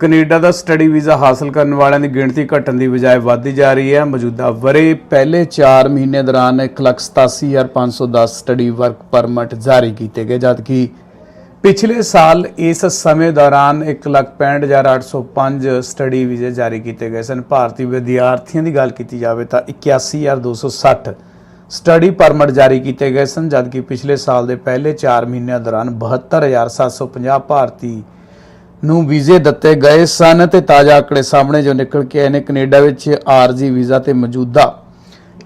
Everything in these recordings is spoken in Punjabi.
ਕੈਨੇਡਾ ਦਾ ਸਟੱਡੀ ਵੀਜ਼ਾ ਹਾਸਲ ਕਰਨ ਵਾਲਿਆਂ ਦੀ ਗਿਣਤੀ ਘਟਣ ਦੀ ਬਜਾਏ ਵਧਦੀ ਜਾ ਰਹੀ ਹੈ। ਮੌਜੂਦਾ ਵਰੇ ਪਹਿਲੇ 4 ਮਹੀਨੇ ਦੌਰਾਨ 187510 ਸਟੱਡੀ ਵਰਕ ਪਰਮਿਟ ਜਾਰੀ ਕੀਤੇ ਗਏ, ਜਦਕਿ ਪਿਛਲੇ ਸਾਲ ਇਸ ਸਮੇਂ ਦੌਰਾਨ 165805 ਸਟੱਡੀ ਵੀਜ਼ੇ ਜਾਰੀ ਕੀਤੇ ਗਏ ਸਨ। ਭਾਰਤੀ ਵਿਦਿਆਰਥੀਆਂ ਦੀ ਗੱਲ ਕੀਤੀ ਜਾਵੇ ਤਾਂ 81260 ਸਟੱਡੀ ਪਰਮਿਟ ਜਾਰੀ ਕੀਤੇ ਗਏ ਸਨ, ਜਦਕਿ ਪਿਛਲੇ ਸਾਲ ਦੇ ਪਹਿਲੇ 4 ਮਹੀਨਿਆਂ ਦੌਰਾਨ 72750 ਭਾਰਤੀ ਨੂੰ ਵੀਜ਼ੇ ਦਿੱਤੇ ਗਏ ਸਨ ਤੇ ਤਾਜ਼ਾ ਆંકੜੇ ਸਾਹਮਣੇ ਜੋ ਨਿਕਲ ਕੇ ਆਏ ਨੇ ਕੈਨੇਡਾ ਵਿੱਚ ਆਰਜੀ ਵੀਜ਼ਾ ਤੇ ਮੌਜੂਦਾ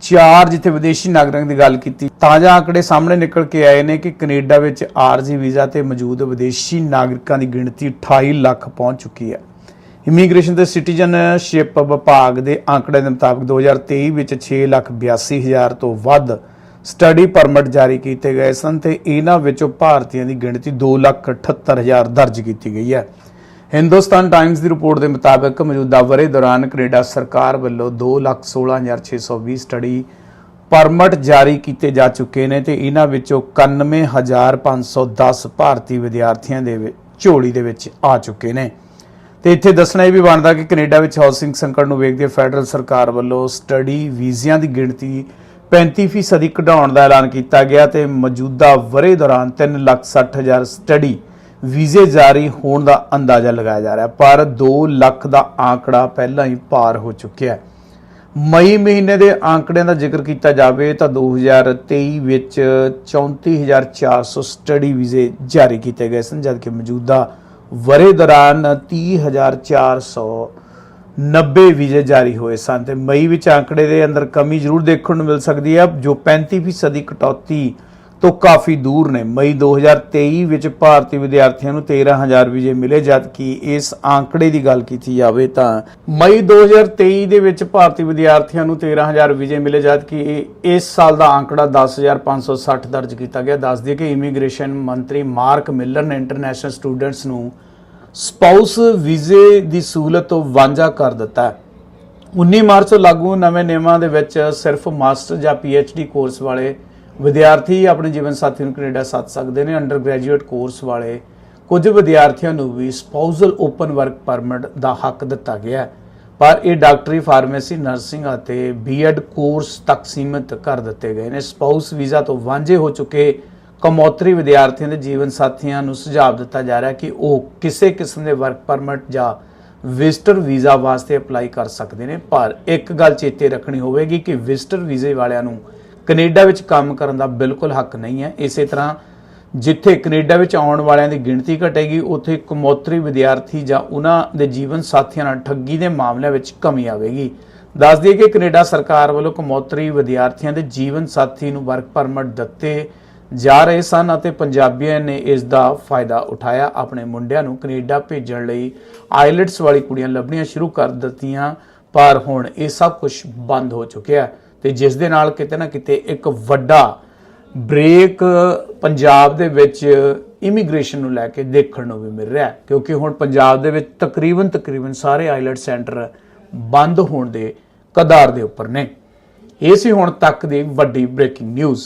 ਚਾਰ ਜਿੱਥੇ ਵਿਦੇਸ਼ੀ ਨਾਗਰਿਕ ਦੀ ਗੱਲ ਕੀਤੀ ਤਾਜ਼ਾ ਆંકੜੇ ਸਾਹਮਣੇ ਨਿਕਲ ਕੇ ਆਏ ਨੇ ਕਿ ਕੈਨੇਡਾ ਵਿੱਚ ਆਰਜੀ ਵੀਜ਼ਾ ਤੇ ਮੌਜੂਦ ਵਿਦੇਸ਼ੀ ਨਾਗਰਿਕਾਂ ਦੀ ਗਿਣਤੀ 28 ਲੱਖ ਪਹੁੰਚ ਚੁੱਕੀ ਹੈ। ਇਮੀਗ੍ਰੇਸ਼ਨ ਤੇ ਸਿਟੀਜ਼ਨਸ਼ਿਪ ਵਿਭਾਗ ਦੇ ਅੰਕੜੇ ਦੇ ਮੁਤਾਬਕ 2023 ਵਿੱਚ 6,82,000 ਤੋਂ ਵੱਧ ਸਟੱਡੀ ਪਰਮਿਟ ਜਾਰੀ ਕੀਤੇ ਗਏ ਸਨ ਤੇ ਇਹਨਾਂ ਵਿੱਚੋਂ ਭਾਰਤੀਆਂ ਦੀ ਗਿਣਤੀ 2,78,000 ਦਰਜ ਕੀਤੀ ਗਈ ਹੈ। ਹਿੰਦੁਸਤਾਨ ਟਾਈਮਜ਼ ਦੀ ਰਿਪੋਰਟ ਦੇ ਮੁਤਾਬਕ ਮੌਜੂਦਾ ਵਰੇ ਦੌਰਾਨ ਕੈਨੇਡਾ ਸਰਕਾਰ ਵੱਲੋਂ 216620 ਸਟੱਡੀ ਪਰਮਿਟ ਜਾਰੀ ਕੀਤੇ ਜਾ ਚੁੱਕੇ ਨੇ ਤੇ ਇਹਨਾਂ ਵਿੱਚੋਂ 91510 ਭਾਰਤੀ ਵਿਦਿਆਰਥੀਆਂ ਦੇ ਝੋਲੀ ਦੇ ਵਿੱਚ ਆ ਚੁੱਕੇ ਨੇ। ਤੇ ਇੱਥੇ ਦੱਸਣਾ ਇਹ ਵੀ ਬਣਦਾ ਕਿ ਕੈਨੇਡਾ ਵਿੱਚ ਹਾਊਸਿੰਗ ਸੰਕਟ ਨੂੰ ਵੇਖਦੇ ਫੈਡਰਲ ਸਰਕਾਰ ਵੱਲੋਂ ਸਟੱਡੀ ਵੀਜ਼ਿਆਂ ਦੀ ਗਿਣਤੀ 35% ਦੀ ਘਟਾਉਣ ਦਾ ਐਲਾਨ ਕੀਤਾ ਗਿਆ ਤੇ ਮੌਜੂਦਾ ਵਰੇ ਦੌਰਾਨ 360000 ਸਟੱਡੀ ਵੀਜ਼ੇ ਜਾਰੀ ਹੋਣ ਦਾ ਅੰਦਾਜ਼ਾ ਲਗਾਇਆ ਜਾ ਰਿਹਾ ਪਰ 2 ਲੱਖ ਦਾ ਆંકੜਾ ਪਹਿਲਾਂ ਹੀ ਪਾਰ ਹੋ ਚੁੱਕਿਆ ਹੈ। ਮਈ ਮਹੀਨੇ ਦੇ ਆંકੜਿਆਂ ਦਾ ਜ਼ਿਕਰ ਕੀਤਾ ਜਾਵੇ ਤਾਂ 2023 ਵਿੱਚ 34400 ਸਟੱਡੀ ਵੀਜ਼ੇ ਜਾਰੀ ਕੀਤੇ ਗਏ ਸਨ, ਜਦਕਿ ਮੌਜੂਦਾ ਵਰੇ ਦੌਰਾਨ 30490 ਵੀਜ਼ੇ ਜਾਰੀ ਹੋਏ ਸਨ। ਤੇ ਮਈ ਵਿੱਚ ਆંકੜੇ ਦੇ ਅੰਦਰ ਕਮੀ ਜ਼ਰੂਰ ਦੇਖਣ ਨੂੰ ਮਿਲ ਸਕਦੀ ਹੈ, ਜੋ 35% ਕਟੌਤੀ ਤੋਂ ਕਾਫੀ ਦੂਰ ਨੇ। ਮਈ 2023 ਵਿੱਚ ਭਾਰਤੀ ਵਿਦਿਆਰਥੀਆਂ ਨੂੰ 13000 ਵੀਜ਼ੇ ਮਿਲੇ, ਜਦਕਿ ਇਸ ਆંકੜੇ ਦੀ ਗੱਲ ਕੀਤੀ ਜਾਵੇ ਤਾਂ ਮਈ 2023 ਦੇ ਵਿੱਚ ਭਾਰਤੀ ਵਿਦਿਆਰਥੀਆਂ ਨੂੰ 13000 ਵੀਜ਼ੇ ਮਿਲੇ, ਜਦਕਿ ਇਹ- ਇਸ ਸਾਲ ਦਾ ਆંકੜਾ 10560 ਦਰਜ ਕੀਤਾ ਗਿਆ। ਦੱਸ ਦਈਏ ਕਿ ਇਮੀਗ੍ਰੇਸ਼ਨ ਮੰਤਰੀ ਮਾਰਕ ਮਿਲਰ ਨੇ ਇੰਟਰਨੈਸ਼ਨਲ ਸਟੂਡੈਂਟਸ ਨੂੰ ਸਪਾਊਸ ਵੀਜ਼ੇ ਦੀ ਸਹੂਲਤ ਤੋਂ ਵਾਂਝਾ ਕਰ ਦਿੱਤਾ ਹੈ। 19 ਮਾਰਚ ਤੋਂ ਲਾਗੂ ਨਵੇਂ ਨਿਯਮਾਂ ਦੇ ਵਿੱਚ ਸਿਰਫ ਮਾਸਟਰ ਜਾਂ ਡੀ ਕੋਰਸ ਵਾਲੇ ਵਿਦਿਆਰਥੀ ਆਪਣੇ ਜੀਵਨ ਸਾਥੀ ਨੂੰ ਕੈਨੇਡਾ ਸੱਦ ਸਕਦੇ ਨੇ। ਅੰਡਰ ਗ੍ਰੈਜੂਏਟ ਕੋਰਸ ਵਾਲੇ ਕੁਝ ਵਿਦਿਆਰਥੀਆਂ ਨੂੰ ਵੀ ਸਪਾਊਸਲ ਓਪਨ ਵਰਕ ਪਰਮਿਟ ਦਾ ਹੱਕ ਦਿੱਤਾ ਗਿਆ ਹੈ। ਪਰ ਇਹ ਡਾਕਟਰੀ ਫਾਰਮੇਸੀ, ਨਰਸਿੰਗ ਅਤੇ ਬੀਐਡ ਕੋਰਸ ਤੱਕ ਸੀਮਿਤ ਕਰ ਦਿੱਤੇ ਗਏ ਨੇ। ਸਪਾਊਸ ਵੀਜ਼ਾ ਤੋਂ ਵਾਂਝੇ ਹੋ ਚੁੱਕੇ ਕਮੌਤਰੀ ਵਿਦਿਆਰਥੀਆਂ ਦੇ ਜੀਵਨ ਸਾਥੀਆਂ ਨੂੰ ਸੁਝਾਅ ਦਿੱਤਾ ਜਾ ਰਿਹਾ ਕਿ ਉਹ ਕਿਸੇ ਕਿਸਮ ਦੇ ਵਰਕ ਪਰਮਿਟ ਜਾਂ ਵਿਜ਼ਟਰ ਵੀਜ਼ਾ ਵਾਸਤੇ ਅਪਲਾਈ ਕਰ ਸਕਦੇ ਨੇ। ਪਰ ਇੱਕ ਗੱਲ ਚੇਤੇ ਰੱਖਣੀ ਹੋਵੇਗੀ ਕਿ ਵਿਜ਼ਟਰ ਵੀਜ਼ੇ ਵਾਲਿਆਂ ਨੂੰ ਕੈਨੇਡਾ ਵਿੱਚ ਕੰਮ ਕਰਨ ਦਾ ਬਿਲਕੁਲ ਹੱਕ ਨਹੀਂ ਹੈ। ਇਸੇ ਤਰ੍ਹਾਂ ਜਿੱਥੇ ਕੈਨੇਡਾ ਵਿੱਚ ਆਉਣ ਵਾਲਿਆਂ ਦੀ ਗਿਣਤੀ ਘਟੇਗੀ, ਉੱਥੇ ਕਮੌਤਰੀ ਵਿਦਿਆਰਥੀ ਜਾਂ ਉਹਨਾਂ ਦੇ ਜੀਵਨ ਸਾਥੀਆਂ ਨਾਲ ਠੱਗੀ ਦੇ ਮਾਮਲਿਆਂ ਵਿੱਚ ਕਮੀ ਆਵੇਗੀ। ਦੱਸ ਦਈਏ ਕਿ ਕੈਨੇਡਾ ਸਰਕਾਰ ਵੱਲੋਂ ਕਮੌਤਰੀ ਵਿਦਿਆਰਥੀਆਂ ਦੇ ਜੀਵਨ ਸਾਥੀ ਨੂੰ ਵਰਕ ਪਰਮਿਟ ਦਿੱਤੇ ਜਾ ਰਹੇ ਸਨ ਅਤੇ ਪੰਜਾਬੀਆਂ ਨੇ ਇਸ ਦਾ ਫਾਇਦਾ ਉਠਾਇਆ। ਆਪਣੇ ਮੁੰਡਿਆਂ ਨੂੰ ਕੈਨੇਡਾ ਭੇਜਣ ਲਈ ਆਈਲੈਟਸ ਵਾਲੀ ਕੁੜੀਆਂ ਲੱਭਣੀਆਂ ਸ਼ੁਰੂ ਕਰ ਦਿੱਤੀਆਂ, ਪਰ ਹੁਣ ਇਹ ਸਭ ਕੁਝ ਬੰਦ ਹੋ ਚੁੱਕਿਆ ਹੈ। ਤੇ ਜਿਸ ਦੇ ਨਾਲ ਕਿਤੇ ਨਾ ਕਿਤੇ ਇੱਕ ਵੱਡਾ ਬ੍ਰੇਕ ਪੰਜਾਬ ਦੇ ਵਿੱਚ ਇਮੀਗ੍ਰੇਸ਼ਨ ਨੂੰ ਲੈ ਕੇ ਦੇਖਣ ਨੂੰ ਵੀ ਮਿਲ ਰਿਹਾ ਕਿਉਂਕਿ ਹੁਣ ਪੰਜਾਬ ਦੇ ਵਿੱਚ ਤਕਰੀਬਨ ਤਕਰੀਬਨ ਸਾਰੇ ਆਈਲੈਟ ਸੈਂਟਰ ਬੰਦ ਹੋਣ ਦੇ ਕਦਾਰ ਦੇ ਉੱਪਰ ਨੇ। ਇਹ ਸੀ ਹੁਣ ਤੱਕ ਦੀ ਵੱਡੀ ਬ੍ਰੇਕਿੰਗ ਨਿਊਜ਼